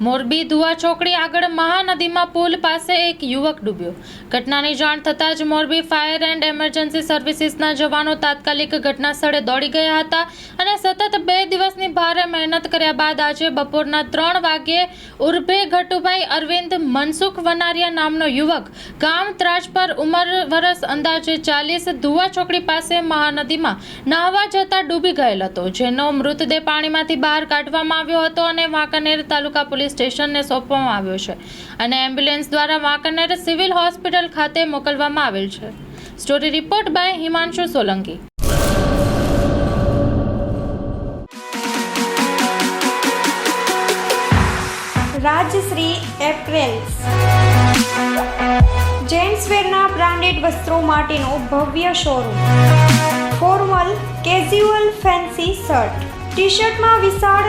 મોરબી ધુવા ચોકડી આગળ મહાનદીમાં પુલ પાસે એક યુવક ડૂબ્યો. ઘટનાની જાણ થતાં જ મોરબી ફાયર એન્ડ એમરજન્સી સર્વિસીસના જવાનો તાત્કાલિક ઘટના સ્થળે દોડી ગયા હતા અને સતત બે દિવસની ભારે મહેનત કર્યા બાદ આજે બપોરના ત્રણ વાગ્યે ઉર્ભે ઘટુભાઈ અરવિંદ મનસુખ વનારિયા નામનો યુવક ગામ ત્રાજ પર ઉંમર વરસ અંદાજે ચાલીસ ધુવા ચોકડી પાસે મહાનદીમાં નાહવા જતા ડૂબી ગયેલ હતો, જેનો મૃતદેહ પાણીમાંથી બહાર કાઢવામાં આવ્યો હતો અને વાંકાનેર તાલુકા પોલીસ સ્ટેશનને સોંપવામાં આવ્યો છે અને એમ્બ્યુલન્સ દ્વારા વાંકાનેર સિવિલ હોસ્પિટલ ખાતે મોકલવામાં આવેલ છે. Story report by Himanshu Solanki. Rajshree apparels. જેન્ટ્સવેરના branded વસ્ત્રો માટેનો ભવ્ય showroom. Formal casual fancy shirt. T શર્ટમાં વિશાળ